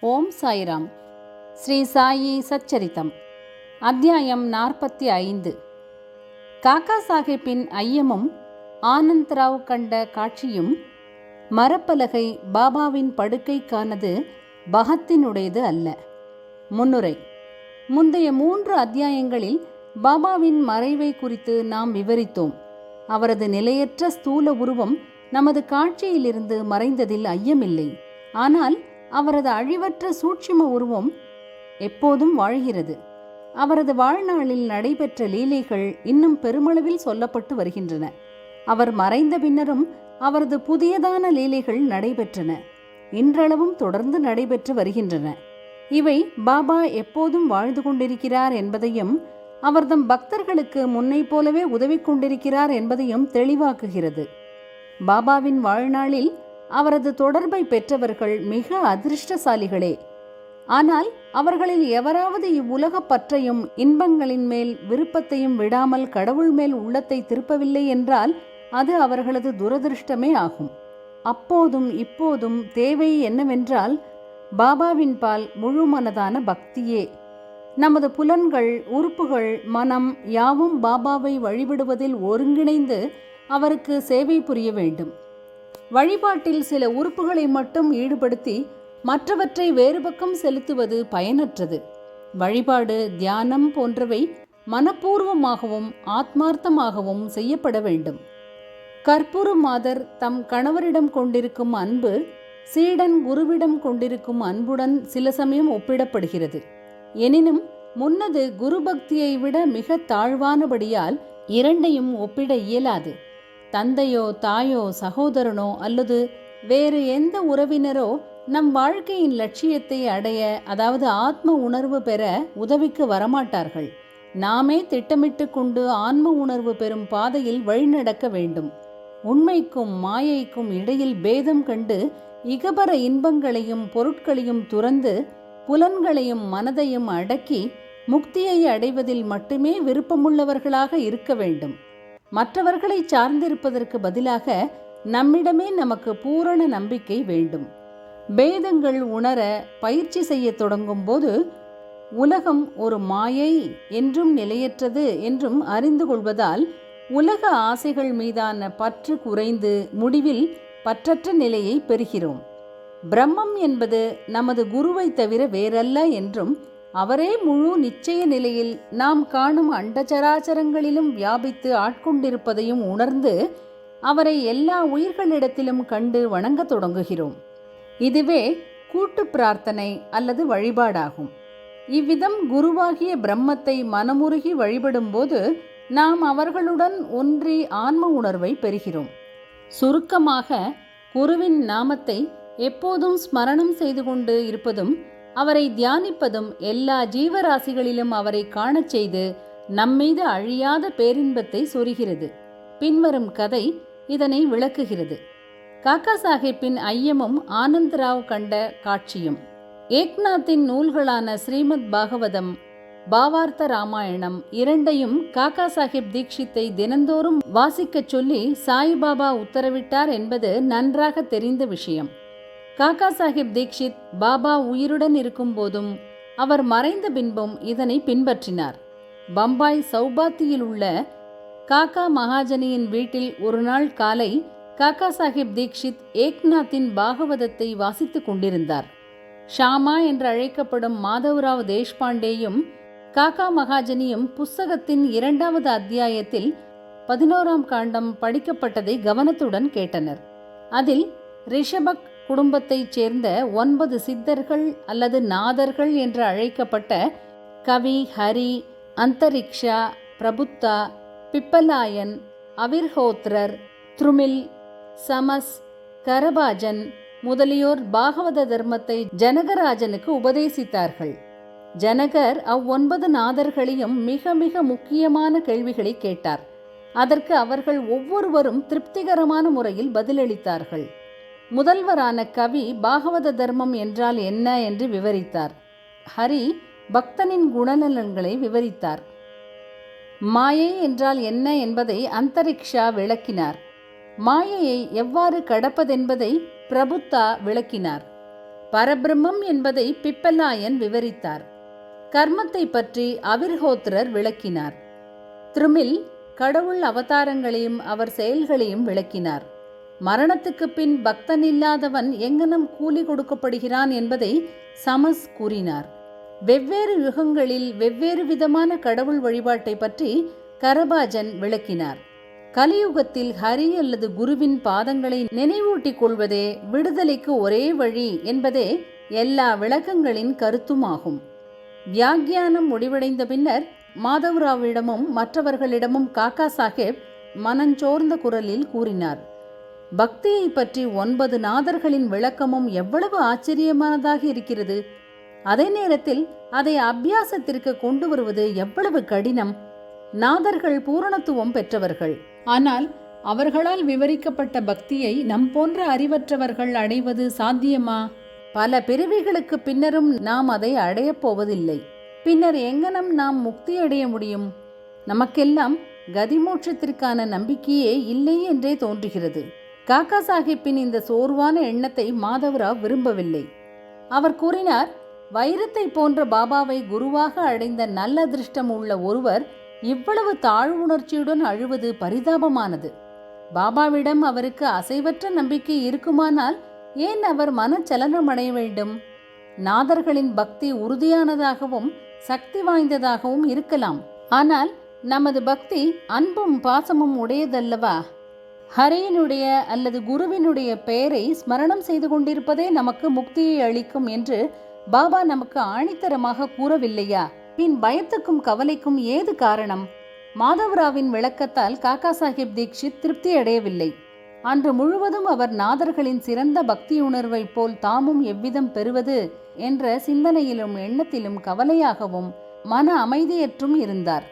ஓம் சாய்ராம். ஸ்ரீ சாயி சச்சரித்தம் அத்தியாயம் நாற்பத்தி ஐந்து காக்கா சாஹிப்பின் ஐயமும் ஆனந்த்ராவ் கண்ட காட்சியும் மரப்பலகை பாபாவின் படுக்கைக்கானது பகத்தினுடையது அல்ல. முன்னுரை. முந்தைய மூன்று அத்தியாயங்களில் பாபாவின் மறைவை குறித்து நாம் விவரித்தோம். அவரது நிலையற்ற ஸ்தூல உருவம் நமது காட்சியிலிருந்து மறைந்ததில் ஐயமில்லை. ஆனால் அவரது அழிவற்ற சூட்சும உருவம் எப்போதும் வாழ்கிறது. அவரது வாழ்நாளில் நடைபெற்ற லீலைகள் இன்னும் பெருமளவில் சொல்லப்பட்டு வருகின்றன. அவர் மறைந்த பின்னரும் அவரது புதியதான லீலைகள் நடைபெற்றன. இன்றளவும் தொடர்ந்து நடைபெற்று வருகின்றன. இவை பாபா எப்போதும் வாழ்ந்து கொண்டிருக்கிறார் என்பதையும் அவர்தம் பக்தர்களுக்கு முன்னை போலவே உதவி கொண்டிருக்கிறார் என்பதையும் தெளிவாக்குகிறது. பாபாவின் வாழ்நாளில் அவரது தொடர்பை பெற்றவர்கள் மிக அதிர்ஷ்டசாலிகளே. ஆனால் அவர்களில் எவராவது இவ்வுலக பற்றையும் இன்பங்களின் மேல் விருப்பத்தையும் விடாமல் கடவுள் மேல் உள்ளத்தை திருப்பவில்லை என்றால் அது அவர்களது துரதிருஷ்டமே ஆகும். அப்போதும் இப்போதும் தேவை என்னவென்றால் பாபாவின் பால் முழு மனதான பக்தியே. நமது புலன்கள் உறுப்புகள் மனம் யாவும் பாபாவை வழிபடுவதில் ஒருங்கிணைந்து அவருக்கு சேவை புரிய வேண்டும். வழிபாட்டில் சில உறுப்புகளை மட்டும் ஈடுபடுத்தி மற்றவற்றை வேறு பக்கம் செலுத்துவது பயனற்றது. வழிபாடு தியானம் போன்றவை மனப்பூர்வமாகவும் ஆத்மார்த்தமாகவும் செய்யப்பட வேண்டும். கற்பூர மாதர் தம் கணவரிடம் கொண்டிருக்கும் அன்பு சீடன் குருவிடம் கொண்டிருக்கும் அன்புடன் சில சமயம் ஒப்பிடப்படுகிறது. எனினும் முன்னது குரு பக்தியை விட மிக தாழ்வானபடியால் இரண்டையும் ஒப்பிட இயலாது. தந்தையோ தாயோ சகோதரனோ அல்லது வேறு எந்த உறவினரோ நம் வாழ்க்கையின் லட்சியத்தை அடைய அதாவது ஆத்ம உணர்வு பெற உதவிக்கு வரமாட்டார்கள். நாமே திட்டமிட்டு கொண்டு ஆன்ம உணர்வு பெறும் பாதையில் வழிநடக்க வேண்டும். உண்மைக்கும் மாயைக்கும் இடையில் பேதம் கண்டு இகபர இன்பங்களையும் பொருட்களையும் துறந்து புலன்களையும் மனதையும் அடக்கி முக்தியை அடைவதில் மட்டுமே விருப்பமுள்ளவர்களாக இருக்க வேண்டும். மற்றவர்களை சார்ந்திருப்பதற்கு பதிலாக நம்மிடமே நமக்கு பூரண நம்பிக்கை வேண்டும். பேதங்கள் உணர பயிற்சி செய்ய தொடங்கும் போது உலகம் ஒரு மாயை என்றும் நிலையற்றது என்றும் அறிந்து கொள்வதால் உலக ஆசைகள் மீதான பற்று குறைந்து முடிவில் பற்றற்ற நிலையை பெறுகிறோம். பிரம்மம் என்பது நமது குருவை தவிர வேறல்ல என்றும் அவரே முழு நிச்சய நிலையில் நாம் காணும் அண்டச்சராச்சரங்களிலும் வியாபித்து ஆட்கொண்டிருப்பதையும் உணர்ந்து அவரை எல்லா உயிர்களிடத்திலும் கண்டு வணங்கத் தொடங்குகிறோம். இதுவே கூட்டு பிரார்த்தனை அல்லது வழிபாடாகும். இவ்விதம் குருவாகிய பிரம்மத்தை மனமுருகி வழிபடும்போது நாம் அவர்களுடன் ஒன்றி ஆன்ம உணர்வை பெறுகிறோம். சுருக்கமாக குருவின் நாமத்தை எப்போதும் ஸ்மரணம் செய்து கொண்டு இருப்பதும் அவரை தியானிப்பதும் எல்லா ஜீவராசிகளிலும் அவரை காணச் செய்து நம்மீது அழியாத பேரின்பத்தை சொரிகிறது. பின்வரும் கதை இதனை விளக்குகிறது. காக்கா சாஹிப்பின் ஐயமும் ஆனந்தராவ் கண்ட காட்சியும். ஏக்நாத்தின் நூல்களான ஸ்ரீமத் பாகவதம் பாவார்த்த ராமாயணம் இரண்டையும் காக்கா சாஹிப் தீக்ஷித்தை தினந்தோறும் வாசிக்கச் சொல்லி சாய்பாபா உத்தரவிட்டார் என்பது நன்றாக தெரிந்த விஷயம். காக்கா சாஹிப் தீக்ஷித் பாபா உயிருடன் இருக்கும் போதும் அவர் மறைந்த பின்பும் இதனை பின்பற்றினார். பம்பாய் சௌபாத்தியில் உள்ள காக்கா மகாஜனியின் வீட்டில் ஒரு நாள் காலை காக்கா சாஹிப் தீக்ஷித் ஏக்நாத்தின் பாகவதத்தை வாசித்துக் கொண்டிருந்தார். ஷாமா என்று அழைக்கப்படும் மாதவராவ் தேஷ்பாண்டேயும் காக்கா மகாஜனியும் புஸ்தகத்தின் இரண்டாவது அத்தியாயத்தில் பதினோராம் காண்டம் படிக்கப்பட்டதை கவனத்துடன் கேட்டனர். அதில் ரிஷபக் குடும்பத்தைச் சேர்ந்த ஒன்பது சித்தர்கள் அல்லது நாதர்கள் என்று அழைக்கப்பட்ட கவி ஹரி அந்தரிக்ஷா பிரபுத்தா பிப்பலாயன் அவிர்ஹோத்ரர் த்ருமில் சமஸ் கரபாஜன் முதலியோர் பாகவத தர்மத்தை ஜனகராஜனுக்கு உபதேசித்தார்கள். ஜனகர் அவ்வொன்பது நாதர்களையும் மிக மிக முக்கியமான கேள்விகளை கேட்டார். அதற்கு அவர்கள் ஒவ்வொருவரும் திருப்திகரமான முறையில் பதிலளித்தார்கள். முதல்வரான கவி பாகவத தர்மம் என்றால் என்ன என்று விவரித்தார். ஹரி பக்தனின் குணநலன்களை விவரித்தார். மாயை என்றால் என்ன என்பதை அந்தரிக்ஷா விளக்கினார். மாயையை எவ்வாறு கடப்பதென்பதை பிரபுத்தா விளக்கினார். பரபிரம்மம் என்பதை பிப்பலாயன் விவரித்தார். கர்மத்தை பற்றி அவிர்ஹோத்திரர் விளக்கினார். திருமில் கடவுள் அவதாரங்களையும் அவர் செயல்களையும் விளக்கினார். மரணத்துக்கு பின் பக்தன் இல்லாதவன் எங்கனம் கூலி கொடுக்கப்படுகிறான் என்பதை சமஸ் கூறினார். வெவ்வேறு யுகங்களில் வெவ்வேறு விதமான கடவுள் வழிபாட்டை பற்றி கரபாஜன் விளக்கினார். கலியுகத்தில் ஹரி அல்லது குருவின் பாதங்களை நினைவூட்டிக் கொள்வதே விடுதலைக்கு ஒரே வழி என்பதே எல்லா விளக்கங்களின் கருத்துமாகும். வியாக்கியானம் முடிவடைந்த பின்னர் மாதவராவிடமும் மற்றவர்களிடமும் காக்கா சாஹேப் மனஞ்சோர்ந்த குரலில் கூறினார். பக்தியை பற்றி ஒன்பது நாதர்களின் விளக்கமும் எவ்வளவு ஆச்சரியமானதாக இருக்கிறது. அதே நேரத்தில் அதை அபியாசத்திற்கு கொண்டு வருவது எவ்வளவு கடினம். நாதர்கள் பூரணத்துவம் பெற்றவர்கள். ஆனால் அவர்களால் விவரிக்கப்பட்ட பக்தியை நம் போன்ற அறிவற்றவர்கள் அடைவது சாத்தியமா? பல பிறவிகளுக்கு பின்னரும் நாம் அதை அடையப் போவதில்லை. பின்னர் எங்கனம் நாம் முக்தி அடைய முடியும்? நமக்கெல்லாம் கதிமோட்சத்திற்கான நம்பிக்கையே இல்லை என்றே தோன்றுகிறது. காக்கா சாஹிப்பின் இந்த சோர்வான எண்ணத்தை மாதவராவ் விரும்பவில்லை. அவர் கூறினார் வைரத்தை போன்ற பாபாவை குருவாக அடைந்த நல்ல அதிர்ஷ்டம் உள்ள ஒருவர் இவ்வளவு தாழ்வுணர்ச்சியுடன் அழுவது பரிதாபமானது. பாபாவிடம் அவருக்கு அசைவற்ற நம்பிக்கை இருக்குமானால் ஏன் அவர் மனச்சலனம் அடைய வேண்டும்? நாதர்களின் பக்தி உறுதியானதாகவும் சக்தி வாய்ந்ததாகவும் இருக்கலாம். ஆனால் நமது பக்தி அன்பும் பாசமும் உடையதல்லவா? ஹரியினுடைய அல்லது குருவினுடைய பெயரை ஸ்மரணம் செய்து கொண்டிருப்பதே நமக்கு முக்தியை அளிக்கும் என்று பாபா நமக்கு ஆணித்தரமாக கூறவில்லையா? பின் பயத்துக்கும் கவலைக்கும் ஏது காரணம்? மாதவராவின் விளக்கத்தால் காக்கா சாஹிப் தீக்ஷித் திருப்தி அடையவில்லை. அன்று முழுவதும் அவர் நாதர்களின் சிறந்த பக்தியுணர்வை போல் தாமும் எவ்விதம் பெறுவது என்ற சிந்தனையிலும் எண்ணத்திலும் கவலையாகவும் மன அமைதியற்றும் இருந்தார்.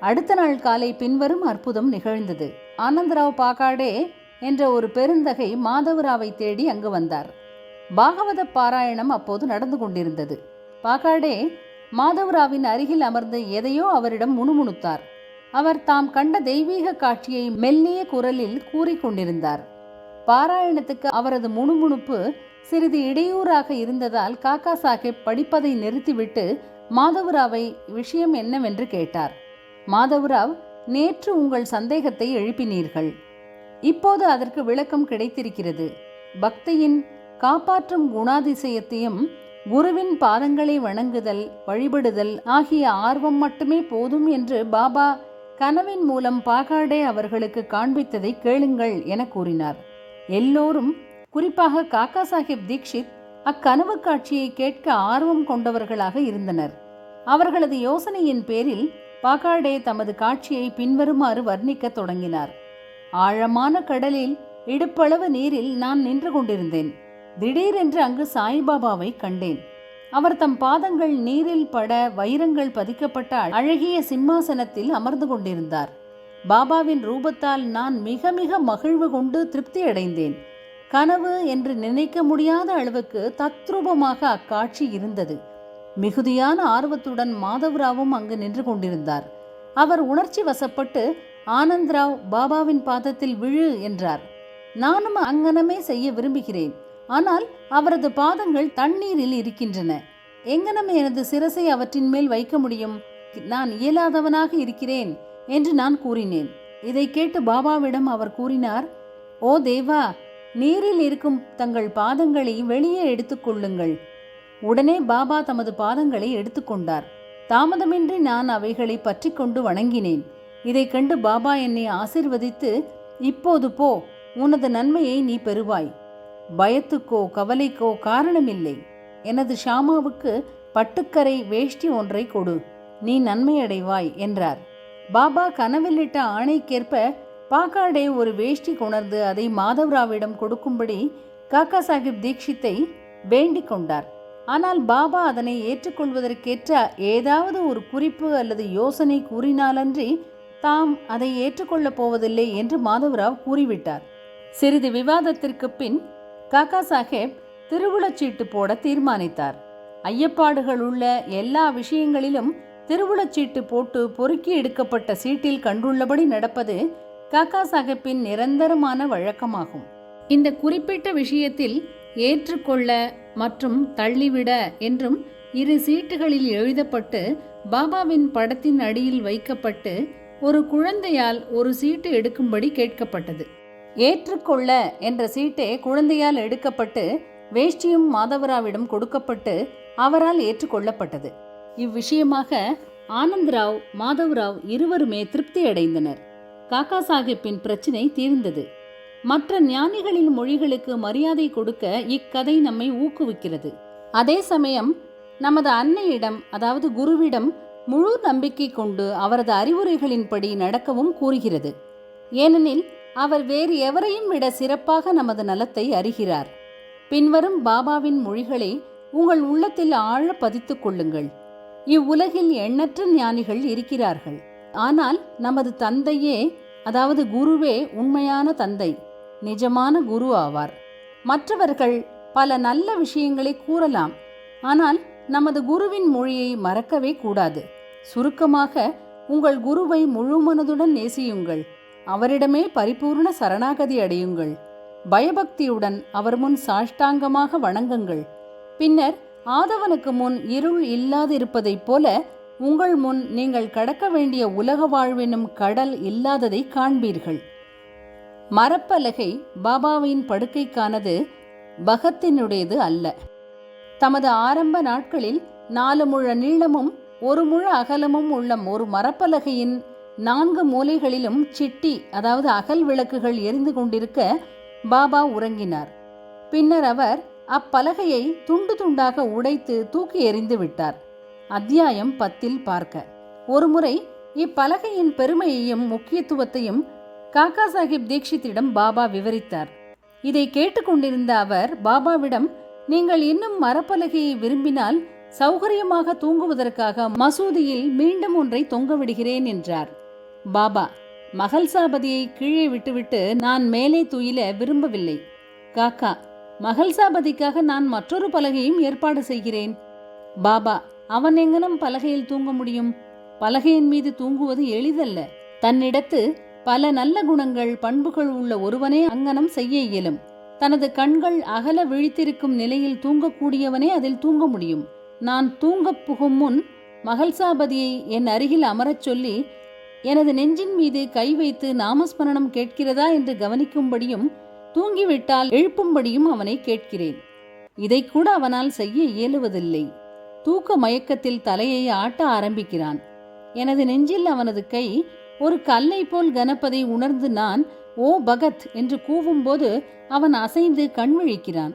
அடுத்த நாள் காலை பின்வரும் அற்புதம் நிகழ்ந்தது. ஆனந்தராவ் பாகாடே என்ற ஒரு பெருந்தகை மாதவராவை தேடி அங்கு வந்தார். பாகவத பாராயணம் அப்போது நடந்து கொண்டிருந்தது. பாகாடே மாதவராவின் அருகில் அமர்ந்து எதையோ அவரிடம் முணுமுணுத்தார். அவர் தாம் கண்ட தெய்வீக காட்சியை மெல்லிய குரலில் கூறிக்கொண்டிருந்தார் பாராயணத்துக்கு அவரது முணுமுணுப்பு சிறிது இடையூறாக இருந்ததால் காக்கா சாஹிப் படிப்பதை நிறுத்திவிட்டு மாதவராவை விஷயம் என்னவென்று கேட்டார். மாதவராவ் நேற்று உங்கள் சந்தேகத்தை எழுப்பினீர்கள். இப்போது அதற்கு விளக்கம் கிடைத்திருக்கிறது. பக்தியின் காப்பாற்றும் குணாதிசயத்தையும் குருவின் பாதங்களை வணங்குதல் வழிபடுதல் ஆகிய ஆர்வம் மட்டுமே போதும் என்று பாபா கனவின் மூலம் பாகாடே அவர்களுக்கு காண்பித்ததை கேளுங்கள் என கூறினார். எல்லோரும் குறிப்பாக காக்கா சாஹிப் தீக்ஷித் அக்கனவு காட்சியை கேட்க ஆர்வம் கொண்டவர்களாக இருந்தனர். அவர்களது யோசனையின் பேரில் பாகாடே தமது காட்சியை பின்வருமாறு வர்ணிக்கத் தொடங்கினார். ஆழமான கடலில் இடுப்பளவு நீரில் நான் நின்று கொண்டிருந்தேன். திடீரென்று அங்கு சாய்பாபாவை கண்டேன். அவர் தம் பாதங்கள் நீரில் பட வைரங்கள் பதிக்கப்பட்ட அழகிய சிம்மாசனத்தில் அமர்ந்து கொண்டிருந்தார். பாபாவின் ரூபத்தால் நான் மிக மிக மகிழ்வு கொண்டு திருப்தி அடைந்தேன். கனவு என்று நினைக்க முடியாத அளவுக்கு தத்ரூபமாக அக்காட்சி இருந்தது. மிகுதியான ஆர்வத்துடன் மாதவராவும் அங்கு நின்று கொண்டிருந்தார். அவர் உணர்ச்சி வசப்பட்டு ஆனந்த்ராவ் பாபாவின் பாதத்தில் விழு என்றார். நானும் அங்கனமே செய்ய விரும்புகிறேன். ஆனால் அவரது பாதங்கள் தண்ணீரில் இருக்கின்றன. எங்கனம் எனது சிரசை அவற்றின் மேல் வைக்க முடியும். நான் இயலாதவனாக இருக்கிறேன் என்று நான் கூறினேன். இதை கேட்டு பாபாவிடம் அவர் கூறினார் ஓ தேவா நீரில் இருக்கும் தங்கள் பாதங்களை வெளியே எடுத்துக்கொள்ளுங்கள் உடனே பாபா தமது பாதங்களை எடுத்துக்கொண்டார் தாமதமின்றி நான் அவைகளை பற்றி கொண்டு வணங்கினேன். இதை கண்டு பாபா என்னை ஆசிர்வதித்து இப்போது போ உனது நன்மையை நீ பெறுவாய். பயத்துக்கோ கவலைக்கோ காரணமில்லை. எனது ஷாமாவுக்கு பட்டுக்கரை வேஷ்டி ஒன்றை கொடு. நீ நன்மையடைவாய் என்றார். பாபா கனவிலிட்ட ஆணைக்கேற்ப பாக்காடே ஒரு வேஷ்டி கொணர்ந்து அதை மாதவராவிடம் கொடுக்கும்படி காக்கா சாஹிப் தீக்ஷித்தை வேண்டிக் கொண்டார். ஆனால் பாபா அதனை ஏற்றுக்கொள்வதற்கேற்ற ஏதாவது ஒரு குறிப்பு அல்லது யோசனை கூறினாலன்றி தாம் அதை ஏற்றுக்கொள்ளப் போவதில்லை என்று மாதவராவ் கூறிவிட்டார். சிறிது விவாதத்திற்கு பின் காக்கா சாஹேப் திருவுளச்சீட்டு போட தீர்மானித்தார். ஐயப்பாடுகள் உள்ள எல்லா விஷயங்களிலும் திருவுளச்சீட்டு போட்டு பொறுக்கி எடுக்கப்பட்ட சீட்டில் கண்டுள்ளபடி நடப்பது காக்கா சாஹிப்பின் நிரந்தரமான வழக்கமாகும். இந்த குறிப்பிட்ட விஷயத்தில் ஏற்றுக்கொள்ள மற்றும் தள்ளிவிட என்றும் இரு சீட்டுகளில் எழுதப்பட்டு பாபாவின் படத்தின் அடியில் வைக்கப்பட்டு ஒரு குழந்தையால் ஒரு சீட்டு எடுக்கும்படி கேட்கப்பட்டது. ஏற்றுக்கொள்ள என்ற சீட்டே குழந்தையால் எடுக்கப்பட்டு வேஷ்டியும் மாதவராவிடம் கொடுக்கப்பட்டு அவரால் ஏற்றுக்கொள்ளப்பட்டது. இவ்விஷயமாக ஆனந்த்ராவ் மாதவராவ் இருவருமே திருப்தி அடைந்தனர் காக்கா சாஹிப்பின் பிரச்சினை தீர்ந்தது. மற்ற ஞானிகளின் மொழிகளுக்கு மரியாதை கொடுக்க இக்கதை நம்மை ஊக்குவிக்கிறது. அதே சமயம் நமது அன்னையிடம் அதாவது குருவிடம் முழு நம்பிக்கை கொண்டு அவரது அறிவுரைகளின்படி நடக்கவும் கூறுகிறது. ஏனெனில் அவர் வேறு எவரையும் விட சிறப்பாக நமது நலத்தை அறிகிறார். பின்வரும் பாபாவின் மொழிகளை உங்கள் உள்ளத்தில் ஆழ பதித்துக் கொள்ளுங்கள். இவ்வுலகில் எண்ணற்ற ஞானிகள் இருக்கிறார்கள். ஆனால் நமது தந்தையே அதாவது குருவே உண்மையான தந்தை. நிஜமான குரு ஆவார். மற்றவர்கள் பல நல்ல விஷயங்களை கூறலாம். ஆனால் நமது குருவின் மொழியை மறக்கவே கூடாது. சுருக்கமாக உங்கள் குருவை முழுமனதுடன் நேசியுங்கள். அவரிடமே பரிபூர்ண சரணாகதி அடையுங்கள். பயபக்தியுடன் அவர் முன் சாஷ்டாங்கமாக வணங்குங்கள். பின்னர் ஆதவனுக்கு முன் இருள் இல்லாதிருப்பதைப் போல உங்கள் முன் நீங்கள் கடக்க வேண்டிய உலக வாழ்வெனும் கடல் இல்லாததை காண்பீர்கள். மரப்பலகை பாபாவின் படுக்கைக்கானது பகத்தினுடையது அல்ல. தமது ஆரம்ப நாட்களில் நாலு முழ நீளமும் ஒரு முழ அகலமும் உள்ள ஒரு மரப்பலகையின் நான்கு மூலைகளிலும் சிட்டி அதாவது அகல் விளக்குகள் எரிந்து கொண்டிருக்க பாபா உறங்கினார். பின்னர் அவர் அப்பலகையை துண்டு துண்டாக உடைத்து தூக்கி எறிந்து விட்டார். அத்தியாயம் பத்தில் பார்க்க. ஒருமுறை இப்பலகையின் பெருமையையும் முக்கியத்துவத்தையும் காக்கா சாஹிப் தீக்ஷித்திடம் பாபா விவரித்தார். இதை கேட்டுக்கொண்டிருந்த அவர் பாபாவிடம் நீங்கள் இன்னும் மரப்பலகையை விரும்பினால் சௌகரியமாக தூங்குவதற்காக மசூதியில் மீண்டும் ஒன்றை தொங்கவிடுகிறேன் என்றார். பாபா மகள்சாபதியை கீழே விட்டுவிட்டு நான் மேலே துயில விரும்பவில்லை. காக்கா மகள்சாபதிக்காக நான் மற்றொரு பலகையும் ஏற்பாடு செய்கிறேன். பாபா அவன் எங்கனம் பலகையில் தூங்க முடியும்? பலகையின் மீது தூங்குவது எளிதல்ல. தன்னிடத்து பல நல்ல குணங்கள் பண்புகள் உள்ள ஒருவனே அங்கனம் செய்ய இயலும். தனது கண்கள் அகல விழித்திருக்கும் நிலையில் தூங்கக்கூடியவனே அதில் தூங்க முடியும். நான் தூங்கப் புகும் முன் மகள்சாபதியை என் அருகில் அமரச் சொல்லி எனது நெஞ்சின் மீது கை வைத்து நாமஸ்மரணம் கேட்கிறதா? என்று கவனிக்கும்படியும் தூங்கிவிட்டால் எழுப்பும்படியும் அவனை கேட்கிறேன். இதை கூட அவனால் செய்ய இயலுவதில்லை. தூக்க மயக்கத்தில் தலையை ஆட்ட ஆரம்பிக்கிறான். எனது நெஞ்சில் அவனது கை ஒரு கல்லை போல் கணப்பதை உணர்ந்து நான் ஓ பகத் என்று கூவும்போது அவன் அசைந்து கண்விழிக்கிறான்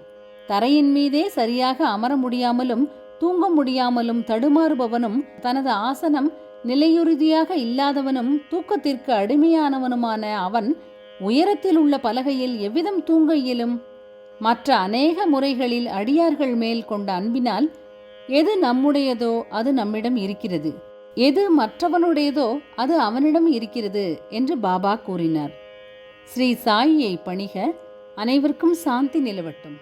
தரையின் மீதே சரியாக அமர முடியாமலும் தூங்க முடியாமலும் தடுமாறுபவனும் தனது ஆசனம் நிலையுறுதியாக இல்லாதவனும் தூக்கத்திற்கு அடிமையானவனுமான அவன் உயரத்தில் உள்ள பலகையில் எவ்விதம் தூங்க இயலும்? மற்ற அநேக முறைகளில் அடியார்கள் மேல் கொண்ட அன்பினால் எது நம்முடையதோ அது நம்மிடம் இருக்கிறது. எது மற்றவனுடையதோ அது அவனிடம் இருக்கிறது என்று பாபா கூறினார். ஸ்ரீ சாயியை பணிக அனைவருக்கும் சாந்தி நிலவட்டும்.